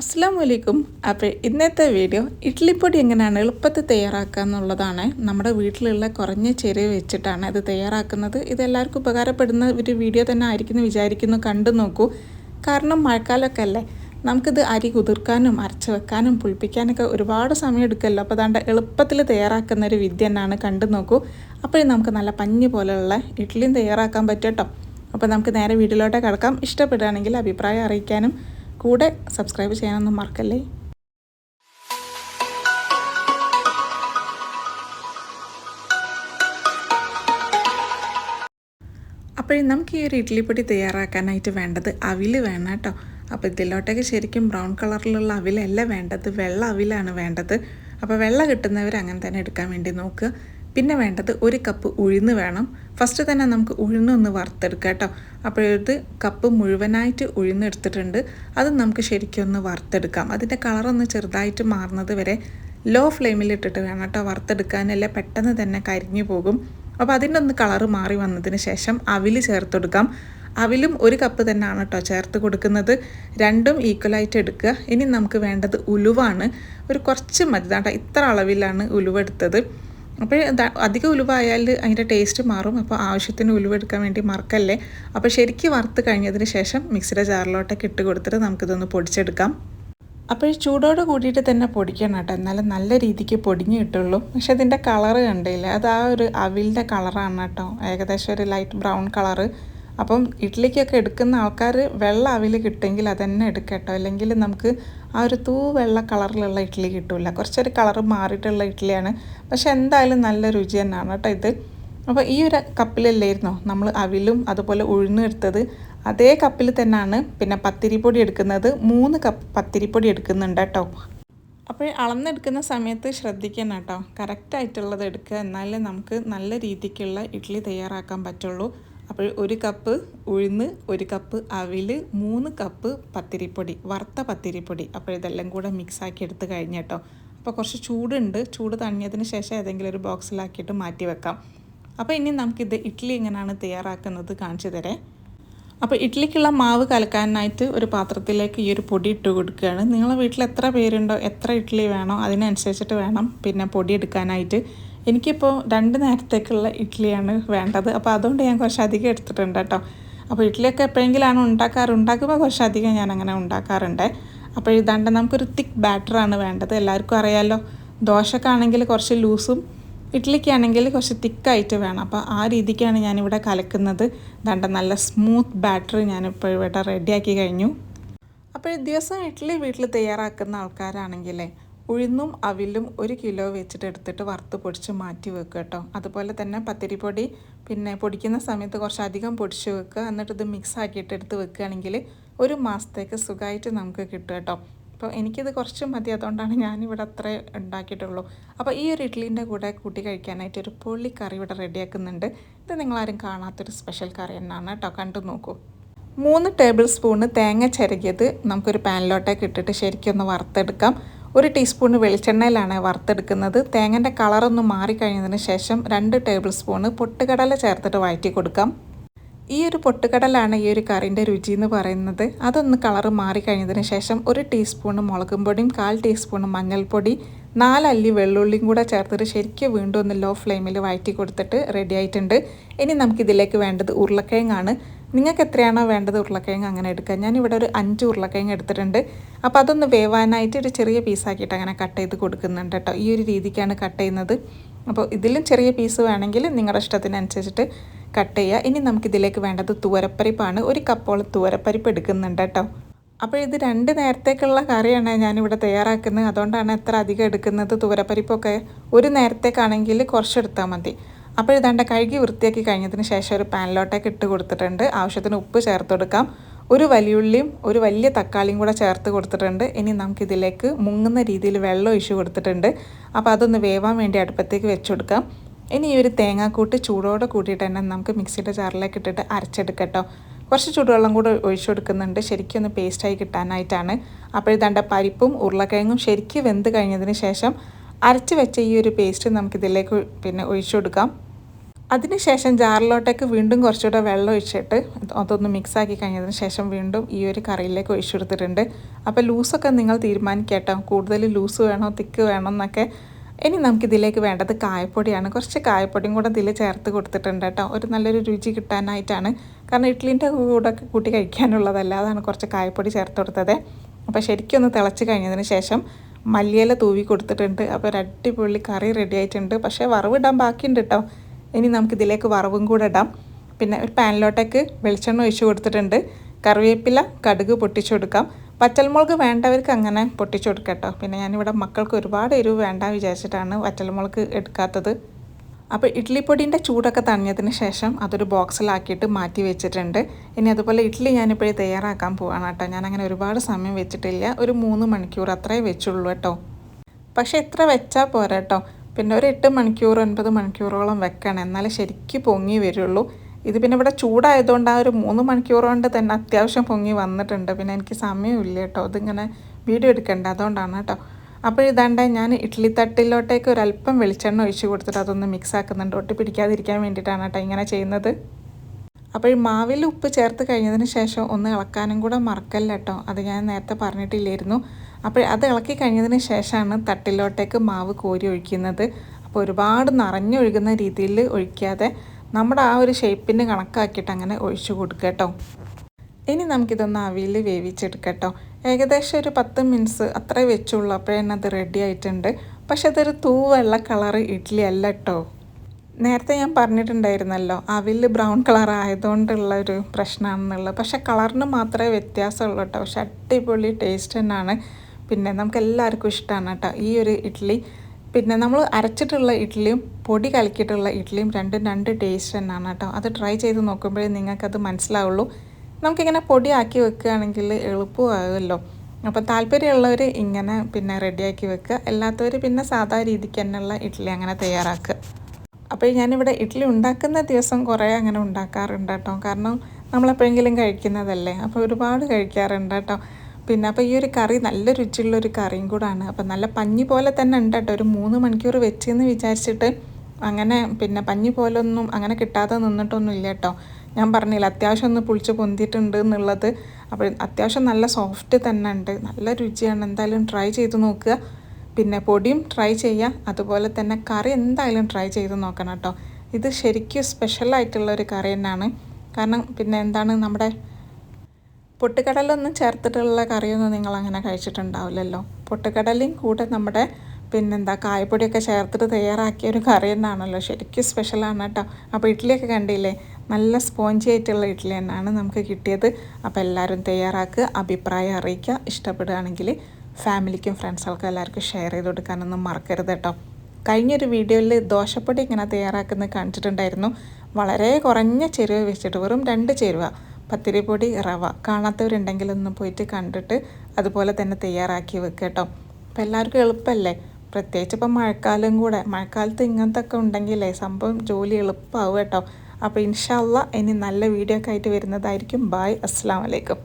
അസ്സാം വലൈക്കും അപ്പോൾ ഇന്നത്തെ വീഡിയോ ഇഡ്ഡലിപ്പൊടി എങ്ങനെയാണ് എളുപ്പത്തിൽ തയ്യാറാക്കുക എന്നുള്ളതാണ്. നമ്മുടെ വീട്ടിലുള്ള കുറഞ്ഞ ചെരുവ് വെച്ചിട്ടാണ് ഇത് തയ്യാറാക്കുന്നത്. ഇതെല്ലാവർക്കും ഉപകാരപ്പെടുന്ന ഒരു വീഡിയോ തന്നെ ആയിരിക്കുന്നു വിചാരിക്കുന്നു. കണ്ടു നോക്കൂ. കാരണം മഴക്കാലമൊക്കെ അല്ലേ? നമുക്കിത് അരി കുതിർക്കാനും അരച്ച് വെക്കാനും പുളിപ്പിക്കാനൊക്കെ ഒരുപാട് സമയം എടുക്കുമല്ലോ അപ്പോൾ അതാണ്ട് എളുപ്പത്തിൽ തയ്യാറാക്കുന്ന ഒരു വിദ്യ തന്നെയാണ് കണ്ടു നോക്കൂ. അപ്പോഴും നമുക്ക് നല്ല പഞ്ഞി പോലെയുള്ള ഇഡ്ഡലിയും തയ്യാറാക്കാൻ പറ്റും കേട്ടോ. അപ്പോൾ നമുക്ക് നേരെ വീട്ടിലോട്ട് കിടക്കാം. ഇഷ്ടപ്പെടുകയാണെങ്കിൽ അഭിപ്രായം അറിയിക്കാനും കൂടെ സബ്സ്ക്രൈബ് ചെയ്യാനൊന്നും മറക്കല്ലേ? അപ്പോഴും നമുക്ക് ഈ ഒരു ഇഡ്ഡലിപ്പൊടി തയ്യാറാക്കാനായിട്ട് വേണ്ടത് അവിൽ വേണം കേട്ടോ. അപ്പോൾ ഇതിലോട്ടൊക്കെ ശരിക്കും ബ്രൗൺ കളറിലുള്ള അവിലല്ല വേണ്ടത്. വെള്ള അവിലാണ് വേണ്ടത്. അപ്പോൾ വെള്ള കിട്ടുന്നവർ അങ്ങനെ തന്നെ എടുക്കാൻ വേണ്ടി നോക്കുക. പിന്നെ വേണ്ടത് ഒരു കപ്പ് ഉഴുന്ന് വേണം. ഫസ്റ്റ് തന്നെ നമുക്ക് ഉഴുന്നൊന്ന് വറുത്തെടുക്കാം കേട്ടോ. അപ്പോഴത് കപ്പ് മുഴുവനായിട്ട് ഉഴുന്നെടുത്തിട്ടുണ്ട് അത് നമുക്ക് ശരിക്കും ഒന്ന് വറുത്തെടുക്കാം. അതിന്റെ കളറൊന്ന് ചെറുതായിട്ട് മാറുന്നത് വരെ ലോ ഫ്ലെയിമിൽ ഇട്ടിട്ട് വേണം കേട്ടോ വറുത്തെടുക്കാനല്ലേ പെട്ടെന്ന് തന്നെ കരിഞ്ഞു പോകും. അപ്പോൾ അതിന്റെ ഒന്ന് കളറ് മാറി വന്നതിന് ശേഷം അവിൽ ചേർത്തെടുക്കാം അവിലും ഒരു കപ്പ് തന്നെയാണ് കേട്ടോ ചേർത്ത് കൊടുക്കുന്നത്. രണ്ടും ഈക്വലായിട്ട് എടുക്കുക. ഇനി നമുക്ക് വേണ്ടത് ഉലുവാണ്. ഒരു കുറച്ച് മതി. കേട്ടോ ഇത്ര അളവിലാണ് ഉലുവ എടുത്തത്. അപ്പോൾ അധികം ഉലുവായാൽ അതിന്റെ ടേസ്റ്റ് മാറും. അപ്പോൾ ആവശ്യത്തിന് ഉലുവെടുക്കാൻ വേണ്ടി മറക്കല്ലേ? അപ്പോൾ ശരിക്കും വറുത്ത് കഴിഞ്ഞതിന് ശേഷം മിക്സിയുടെ ജാറിലോട്ടൊക്കെ ഇട്ട് കൊടുത്തിട്ട് നമുക്കിതൊന്ന് പൊടിച്ചെടുക്കാം. അപ്പോൾ ചൂടോടെ കൂടിയിട്ട് തന്നെ പൊടിക്കണം കേട്ടോ. എന്നാലും നല്ല രീതിക്ക് പൊടിഞ്ഞ് കിട്ടുള്ളൂ. പക്ഷെ അതിന്റെ കളറ് കണ്ടില്ല? അത് ആ ഒരു അവിലിന്റെ കളറാണ് കേട്ടോ. ഏകദേശം ഒരു ലൈറ്റ് ബ്രൗൺ കളറ്. അപ്പം ഇഡ്ഡലിക്കൊക്കെ എടുക്കുന്ന ആൾക്കാർ വെള്ള അവിൽ കിട്ടുമെങ്കിൽ അതന്നെ എടുക്കട്ടോ അല്ലെങ്കിൽ നമുക്ക് ആ ഒരു തൂ വെള്ള കളറിലുള്ള ഇഡ്ഡലി കിട്ടില്ല കുറച്ചൊരു കളർ മാറിയിട്ടുള്ള ഇഡ്ഡലിയാണ് പക്ഷെ എന്തായാലും നല്ല രുചി തന്നെയാണ് കേട്ടോ ഇത്. അപ്പോൾ ഈ ഒരു കപ്പിലല്ലായിരുന്നോ? നമ്മൾ അവിലും അതുപോലെ ഉഴുന്നെടുത്തത് അതേ കപ്പിൽ തന്നെയാണ് പിന്നെ പത്തിരിപ്പൊടി എടുക്കുന്നത്. മൂന്ന് കപ്പ് പത്തിരിപ്പൊടി എടുക്കുന്നുണ്ട് കേട്ടോ. അപ്പോൾ അളന്നെടുക്കുന്ന സമയത്ത് ശ്രദ്ധിക്കണം കേട്ടോ. കറക്റ്റായിട്ടുള്ളത് എടുക്കുക എന്നാലേ നമുക്ക് നല്ല രീതിക്കുള്ള ഇഡ്ഡലി തയ്യാറാക്കാൻ പറ്റുള്ളൂ. അപ്പോൾ ഒരു കപ്പ് ഉഴുന്ന് ഒരു കപ്പ് അവിൽ മൂന്ന് കപ്പ് പത്തിരിപ്പൊടി വറുത്ത പത്തിരിപ്പൊടി. അപ്പോൾ ഇതെല്ലാം കൂടെ മിക്സാക്കി എടുത്ത് കഴിഞ്ഞ് കേട്ടോ. അപ്പോൾ കുറച്ച് ചൂടുണ്ട്. ചൂട് തണിഞ്ഞതിന് ശേഷം ഏതെങ്കിലും ഒരു ബോക്സിലാക്കിയിട്ട് മാറ്റി വെക്കാം. അപ്പോൾ ഇനി നമുക്കിത് ഇഡ്ഡലി എങ്ങനെയാണ് തയ്യാറാക്കുന്നത് കാണിച്ചു തരേ. അപ്പോൾ ഇഡ്ഡലിക്കുള്ള മാവ് കലക്കാനായിട്ട് ഒരു പാത്രത്തിലേക്ക് ഈ ഒരു പൊടി ഇട്ട് കൊടുക്കുകയാണ്. നിങ്ങളെ വീട്ടിൽ എത്ര പേരുണ്ടോ എത്ര ഇഡ്ഡലി വേണോ അതിനനുസരിച്ചിട്ട് വേണം പിന്നെ പൊടി എടുക്കാനായിട്ട്. എനിക്കിപ്പോൾ രണ്ട് നേരത്തേക്കുള്ള ഇഡ്ഡലിയാണ് വേണ്ടത്. അപ്പോൾ അതുകൊണ്ട് ഞാൻ കുറച്ചധികം എടുത്തിട്ടുണ്ട് കേട്ടോ. അപ്പോൾ ഇഡ്ഡലിയൊക്കെ എപ്പോഴെങ്കിലാണ് ഉണ്ടാക്കാറ്? ഉണ്ടാക്കുമ്പോൾ കുറച്ചധികം ഞാൻ അങ്ങനെ ഉണ്ടാക്കാറുണ്ട്. അപ്പോൾ ഇതാണ്ട് നമുക്കൊരു തിക്ക് ബാറ്ററാണ് വേണ്ടത്. എല്ലാവർക്കും അറിയാമല്ലോ ദോശക്കാണെങ്കിൽ കുറച്ച് ലൂസും ഇഡ്ഡലിക്കാണെങ്കിൽ കുറച്ച് തിക്കായിട്ട് വേണം. അപ്പോൾ ആ രീതിക്കാണ് ഞാനിവിടെ കലക്കുന്നത്. ദണ്ട നല്ല സ്മൂത്ത് ബാറ്റർ ഞാനിപ്പോൾ ഇവിടെ റെഡിയാക്കി കഴിഞ്ഞു. അപ്പോൾ ദിവസം ഇഡ്ഡലി വീട്ടിൽ തയ്യാറാക്കുന്ന ആൾക്കാരാണെങ്കിലേ ഉഴുന്നും അവിലും ഒരു കിലോ വെച്ചിട്ട് എടുത്തിട്ട് വറുത്ത് പൊടിച്ച് മാറ്റി വെക്കുക കേട്ടോ. അതുപോലെ തന്നെ പത്തിരിപ്പൊടി പിന്നെ പൊടിക്കുന്ന സമയത്ത് കുറച്ചധികം പൊടിച്ച് വെക്കുക. എന്നിട്ട് ഇത് മിക്സ് ആക്കിയിട്ട് എടുത്ത് വെക്കുകയാണെങ്കിൽ ഒരു മാസത്തേക്ക് സുഖമായിട്ട് നമുക്ക് കിട്ടും കേട്ടോ. അപ്പോൾ എനിക്കിത് കുറച്ച് മതി. അതുകൊണ്ടാണ് ഞാനിവിടെ അത്ര ഉണ്ടാക്കിയിട്ടുള്ളൂ. അപ്പോൾ ഈ ഒരു ഇഡ്ഡലീന്റെ കൂടെ കൂട്ടി കഴിക്കാനായിട്ട് ഒരു പൊള്ളി കറി ഇവിടെ റെഡിയാക്കുന്നുണ്ട്. ഇത് നിങ്ങളാരും കാണാത്തൊരു സ്പെഷ്യൽ കറി തന്നെയാണ് കേട്ടോ. കണ്ടു നോക്കൂ. മൂന്ന് ടേബിൾ സ്പൂണ് തേങ്ങ ചിരകിയത് നമുക്കൊരു പാനിലോട്ടേക്ക് ഇട്ടിട്ട് ശരിക്കും ഒന്ന് വറുത്തെടുക്കാം. ഒരു ടീസ്പൂൺ വെളിച്ചെണ്ണയിലാണ് വറുത്തെടുക്കുന്നത്. തേങ്ങന്റെ കളറൊന്ന് മാറിക്കഴിഞ്ഞതിന് ശേഷം രണ്ട് ടേബിൾ സ്പൂണ് പൊട്ടുകടല ചേർത്തിട്ട് വഴറ്റി കൊടുക്കാം. ഈ ഒരു പൊട്ടുകടലാണ് ഈ ഒരു കറിന്റെ രുചി എന്ന് പറയുന്നത്. അതൊന്ന് കളറ് മാറിക്കഴിഞ്ഞതിന് ശേഷം ഒരു ടീസ്പൂൺ മുളകും പൊടിയും കാൽ ടീസ്പൂൺ മഞ്ഞൾപ്പൊടി നാലല്ലി വെള്ളുള്ളിയും കൂടെ ചേർത്തിട്ട് ശരിക്കും വീണ്ടും ഒന്ന് ലോ ഫ്ലെയിമിൽ വഴറ്റി കൊടുത്തിട്ട് റെഡി ആയിട്ടുണ്ട്. ഇനി നമുക്കിതിലേക്ക് വേണ്ടത് ഉരുളക്കിഴങ്ങാണ്. നിങ്ങൾക്ക് എത്രയാണോ വേണ്ടത് ഉരുളക്കിഴങ്ങ് അങ്ങനെ എടുക്കുക. ഞാനിവിടെ ഒരു അഞ്ച് ഉരുളക്കിഴങ്ങ് എടുത്തിട്ടുണ്ട്. അപ്പോൾ അതൊന്ന് വേവാനായിട്ട് ഒരു ചെറിയ പീസാക്കിയിട്ട് അങ്ങനെ കട്ട് ചെയ്ത് കൊടുക്കുന്നുണ്ട് കേട്ടോ ഈ ഒരു രീതിക്കാണ് കട്ട് ചെയ്യുന്നത്. അപ്പോൾ ഇതിലും ചെറിയ പീസ് വേണമെങ്കിൽ നിങ്ങളുടെ ഇഷ്ടത്തിനനുസരിച്ചിട്ട് കട്ട് ചെയ്യുക ഇനി നമുക്കിതിലേക്ക് വേണ്ടത് തുവരപ്പരിപ്പാണ്. ഒരു കപ്പോളം തുവരപ്പരിപ്പ് എടുക്കുന്നുണ്ട് കേട്ടോ അപ്പോൾ ഇത് രണ്ട് നേരത്തേക്കുള്ള കറിയാണ് ഞാനിവിടെ തയ്യാറാക്കുന്നത്. അതുകൊണ്ടാണ് എത്ര അധികം എടുക്കുന്നത് തുവരപ്പരിപ്പൊക്കെ. ഒരു നേരത്തേക്കാണെങ്കിൽ കുറച്ചെടുത്താൽ മതി. അപ്പോൾ ഇതാണ്ട് കഴുകി വൃത്തിയാക്കി കഴിഞ്ഞതിന് ശേഷം ഒരു പാനിലോട്ടേക്ക് ഇട്ട് കൊടുത്തിട്ടുണ്ട്. ആവശ്യത്തിന് ഉപ്പ് ചേർത്ത് കൊടുക്കാം. ഒരു വലിയുള്ളിയും ഒരു വലിയ തക്കാളിയും കൂടെ ചേർത്ത് കൊടുത്തിട്ടുണ്ട്. ഇനി നമുക്കിതിലേക്ക് മുങ്ങുന്ന രീതിയിൽ വെള്ളം ഒഴിച്ച് കൊടുത്തിട്ടുണ്ട്. അപ്പോൾ അതൊന്ന് വേവാൻ വേണ്ടി അടുപ്പത്തേക്ക് വെച്ച് കൊടുക്കാം. ഇനി ഈ ഒരു തേങ്ങാക്കൂട്ട് ചൂടോടെ കൂട്ടിയിട്ട് തന്നെ നമുക്ക് മിക്സിയുടെ ജാറിലേക്ക് ഇട്ടിട്ട് അരച്ചെടുക്കട്ടോ കുറച്ച് ചൂടുവെള്ളം കൂടെ ഒഴിച്ചു കൊടുക്കുന്നുണ്ട്. ശരിക്കും ഒന്ന് പേസ്റ്റായി കിട്ടാനായിട്ടാണ്. അപ്പോഴത്തേണ്ട പരിപ്പും ഉരുളക്കിഴങ്ങും ശരിക്കും വെന്ത് കഴിഞ്ഞതിന് ശേഷം അരച്ച് വെച്ച ഈ ഒരു പേസ്റ്റ് നമുക്കിതിലേക്ക് പിന്നെ ഒഴിച്ചു കൊടുക്കാം. അതിനുശേഷം ജാറിലോട്ടേക്ക് വീണ്ടും കുറച്ചുകൂടെ വെള്ളം ഒഴിച്ചിട്ട് അതൊന്ന് മിക്സാക്കി കഴിഞ്ഞതിന് ശേഷം വീണ്ടും ഈ ഒരു കറിയിലേക്ക് ഒഴിച്ചു കൊടുത്തിട്ടുണ്ട്. അപ്പോൾ ലൂസൊക്കെ നിങ്ങൾ തീരുമാനിക്കേട്ടോ. കൂടുതൽ ലൂസ് വേണോ തിക്ക് വേണോ എന്നൊക്കെ. ഇനി നമുക്കിതിലേക്ക് വേണ്ടത് കായപ്പൊടിയാണ്. കുറച്ച് കായപ്പൊടിയും കൂടെ ഇതിൽ ചേർത്ത് കൊടുത്തിട്ടുണ്ട് കേട്ടോ. ഒരു നല്ലൊരു രുചി കിട്ടാനായിട്ടാണ്. കാരണം ഇഡ്ലിന്റെ കൂടെ കൂട്ടി കഴിക്കാനുള്ളതല്ല. അതാണ് കുറച്ച് കായപ്പൊടി ചേർത്ത് കൊടുത്തത്. അപ്പോൾ ശരിക്കും ഒന്ന് തിളച്ച് കഴിഞ്ഞതിന് ശേഷം മല്ലിയില തൂവി കൊടുത്തിട്ടുണ്ട്. അപ്പോൾ ഒരു അടിപൊളി കറി റെഡി ആയിട്ടുണ്ട്. പക്ഷേ വറവിടാൻ ബാക്കിയുണ്ട് കേട്ടോ. ഇനി നമുക്ക് ഇതിലേക്ക് വറവും കൂടെ ഇടാം. പിന്നെ ഒരു പാനിലോട്ടേക്ക് വെളിച്ചെണ്ണ ഒഴിച്ച് കൊടുത്തിട്ടുണ്ട്. കറിവേപ്പില കടുക് പൊട്ടിച്ചു കൊടുക്കാം. വറ്റൽമുളക് വേണ്ടവർക്ക് അങ്ങനെ പൊട്ടിച്ചു കൊടുക്കാം കേട്ടോ. പിന്നെ ഞാനിവിടെ മക്കൾക്ക് ഒരുപാട് എരിവ് വേണ്ട വിചാരിച്ചിട്ടാണ് വറ്റൽമുളക് എടുക്കാത്തത്. അപ്പോൾ ഇഡ്ലിപ്പൊടിന്റെ ചൂടൊക്കെ തണിഞ്ഞതിന് ശേഷം അതൊരു ബോക്സിലാക്കിയിട്ട് മാറ്റി വെച്ചിട്ടുണ്ട്. ഇനി അതുപോലെ ഇഡ്ഡലി ഞാനിപ്പോഴേ തയ്യാറാക്കാൻ പോവാണ് കേട്ടോ. ഞാൻ അങ്ങനെ ഒരുപാട് സമയം വെച്ചിട്ടില്ല. ഒരു മൂന്ന് മണിക്കൂർ അത്രേ വെച്ചുള്ളൂ കേട്ടോ. പക്ഷേ എത്ര വെച്ചാൽ പോരാ കേട്ടോ. പിന്നെ ഒരു എട്ട് മണിക്കൂർ ഒൻപത് മണിക്കൂറോളം വെക്കണം. എന്നാലേ ശരിക്കും പൊങ്ങി വരുള്ളൂ. ഇത് പിന്നെ ഇവിടെ ചൂടായതുകൊണ്ട് ആ ഒരു മൂന്ന് മണിക്കൂർ കൊണ്ട് തന്നെ അത്യാവശ്യം പൊങ്ങി വന്നിട്ടുണ്ട്. പിന്നെ എനിക്ക് സമയമില്ല കേട്ടോ. അതിങ്ങനെ വീഡിയോ എടുക്കേണ്ട. അതുകൊണ്ടാണ് കേട്ടോ. അപ്പോൾ ഇതാണ്ട് ഞാൻ ഇഡ്ഡലി തട്ടിലോട്ടേക്ക് ഒരല്പം വെളിച്ചെണ്ണ ഒഴിച്ച് കൊടുത്തിട്ട് അതൊന്ന് മിക്സ് ആക്കുന്നുണ്ട്. ഒട്ടി പിടിക്കാതിരിക്കാൻ വേണ്ടിയിട്ടാണ് കേട്ടോ ഇങ്ങനെ ചെയ്യുന്നത്. അപ്പോൾ ഈ മാവിൽ ഉപ്പ് ചേർത്ത് കഴിഞ്ഞതിന് ശേഷം ഒന്ന് ഇളക്കാനും കൂടെ മറക്കല്ല കേട്ടോ. അത് ഞാൻ നേരത്തെ പറഞ്ഞിട്ടില്ലായിരുന്നു. അപ്പോൾ അത് ഇളക്കി കഴിഞ്ഞതിന് ശേഷമാണ് തട്ടിലോട്ടേക്ക് മാവ് കോരി ഒഴിക്കുന്നത്. അപ്പോൾ ഒരുപാട് നിറഞ്ഞൊഴുകുന്ന രീതിയിൽ ഒഴിക്കാതെ നമ്മുടെ ആ ഒരു ഷേപ്പിന് കണക്കാക്കിയിട്ട് അങ്ങനെ ഒഴിച്ചു കൊടുക്കുക കേട്ടോ. ഇനി നമുക്കിതൊന്ന് അവിയിൽ വേവിച്ചെടുക്കട്ടോ. ഏകദേശം ഒരു പത്ത് മിനിറ്റ്സ് അത്രേ വെച്ചുള്ളൂ. അപ്പോഴേന്നെ അത് റെഡി ആയിട്ടുണ്ട്. പക്ഷെ അതൊരു തൂവെള്ള കളറ് ഇഡ്ഡലി അല്ല കേട്ടോ. നേരത്തെ ഞാൻ പറഞ്ഞിട്ടുണ്ടായിരുന്നല്ലോ അവിൽ ബ്രൗൺ കളർ ആയതുകൊണ്ടുള്ള ഒരു പ്രശ്നമാണെന്നുള്ളത്. പക്ഷേ കളറിന് മാത്രമേ വ്യത്യാസമുള്ളൂ കേട്ടോ. പക്ഷെ അടിപൊളി ടേസ്റ്റ് തന്നെയാണ്. പിന്നെ നമുക്ക് എല്ലാവർക്കും ഇഷ്ടമാണ് കേട്ടോ. ഈ ഒരു ഇഡ്ഡലി പിന്നെ നമ്മൾ അരച്ചിട്ടുള്ള ഇഡ്ഡലിയും പൊടി കലക്കിയിട്ടുള്ള ഇഡ്ഡലിയും രണ്ടും രണ്ട് ടേസ്റ്റ് തന്നെയാണ് കേട്ടോ. അത് ട്രൈ ചെയ്ത് നോക്കുമ്പോഴേ നിങ്ങൾക്കത് മനസ്സിലാവുള്ളൂ. നമുക്കിങ്ങനെ ആക്കി വെക്കുകയാണെങ്കിൽ എളുപ്പമാകുമല്ലോ. അപ്പോൾ താല്പര്യമുള്ളവർ ഇങ്ങനെ പിന്നെ റെഡിയാക്കി വെക്കുക. അല്ലാത്തവർ പിന്നെ സാധാ രീതിക്ക് തന്നെയുള്ള ഇഡ്ഡലി അങ്ങനെ തയ്യാറാക്കുക. അപ്പോൾ ഞാനിവിടെ ഇഡ്ഡലി ഉണ്ടാക്കുന്ന ദിവസം കുറേ അങ്ങനെ ഉണ്ടാക്കാറുണ്ട് കേട്ടോ. കാരണം നമ്മളെപ്പോഴെങ്കിലും കഴിക്കുന്നതല്ലേ. അപ്പോൾ ഒരുപാട് കഴിക്കാറുണ്ട് കേട്ടോ. പിന്നെ അപ്പോൾ ഈ ഒരു കറി നല്ല രുചിയുള്ള ഒരു കറിയും കൂടാണ്. അപ്പോൾ നല്ല പഞ്ഞി പോലെ തന്നെ ഉണ്ട് കേട്ടോ. ഒരു മൂന്ന് മണിക്കൂർ വെച്ചെന്ന് വിചാരിച്ചിട്ട് അങ്ങനെ പിന്നെ പഞ്ഞി പോലെ ഒന്നും അങ്ങനെ കിട്ടാതെ നിന്നിട്ടൊന്നും ഇല്ല കേട്ടോ. ഞാൻ പറഞ്ഞില്ല അത്യാവശ്യം ഒന്ന് പുളിച്ച് പൊന്തിയിട്ടുണ്ട് എന്നുള്ളത്. അപ്പോൾ അത്യാവശ്യം നല്ല സോഫ്റ്റ് തന്നെ ഉണ്ട്. നല്ല രുചിയാണ്. എന്തായാലും ട്രൈ ചെയ്ത് നോക്കുക. പിന്നെ പൊടിയും ട്രൈ ചെയ്യുക അതുപോലെ തന്നെ കറി എന്തായാലും ട്രൈ ചെയ്ത് നോക്കണം കേട്ടോ. ഇത് ശരിക്കും സ്പെഷ്യലായിട്ടുള്ള ഒരു കറി തന്നെയാണ്. കാരണം പിന്നെ എന്താണ് നമ്മുടെ പൊട്ടുകടലൊന്നും ചേർത്തിട്ടുള്ള കറിയൊന്നും നിങ്ങൾ അങ്ങനെ കഴിച്ചിട്ടുണ്ടാവില്ലല്ലോ. പൊട്ടുകടലയും കൂടെ നമ്മുടെ പിന്നെന്താ കായപ്പൊടിയൊക്കെ ചേർത്തിട്ട് തയ്യാറാക്കിയ ഒരു കറി തന്നെയാണല്ലോ ശരിക്കും സ്പെഷ്യലാണ് കേട്ടോ. അപ്പോൾ ഇഡ്ഡലിയൊക്കെ കണ്ടില്ലേ? നല്ല സ്പോഞ്ചി ആയിട്ടുള്ള ഇഡ്ഡലി തന്നെയാണ് നമുക്ക് കിട്ടിയത്. അപ്പോൾ എല്ലാവരും തയ്യാറാക്കുക അഭിപ്രായം അറിയിക്കുക ഇഷ്ടപ്പെടുകയാണെങ്കിൽ ഫാമിലിക്കും ഫ്രണ്ട്സുകൾക്കും എല്ലാവർക്കും ഷെയർ ചെയ്ത് കൊടുക്കാനൊന്നും മറക്കരുത് കേട്ടോ. കഴിഞ്ഞൊരു വീഡിയോയിൽ ദോശപ്പൊടി ഇങ്ങനെ തയ്യാറാക്കുന്നത് കാണിച്ചിട്ടുണ്ടായിരുന്നു വളരെ കുറഞ്ഞ ചേരുവ വെച്ചിട്ട് വെറും രണ്ട് ചേരുവ. പത്തിരിപ്പൊടി റവ കാണാത്തവരുണ്ടെങ്കിൽ ഒന്ന് പോയിട്ട് കണ്ടിട്ട് അതുപോലെ തന്നെ തയ്യാറാക്കി വെക്കുക കേട്ടോ. അപ്പം എല്ലാവർക്കും എളുപ്പമല്ലേ പ്രത്യേകിച്ച് ഇപ്പം മഴക്കാലം കൂടെ. മഴക്കാലത്ത് ഇങ്ങനത്തെ ഒക്കെ ഉണ്ടെങ്കിലേ സംഭവം ജോലി എളുപ്പമാവും കേട്ടോ. അപ്പോൾ ഇൻഷാല്ല ഇനി നല്ല വീഡിയോ ഒക്കെ ആയിട്ട് വരുന്നതായിരിക്കും. ബായ് അസ്സാം വലൈക്കും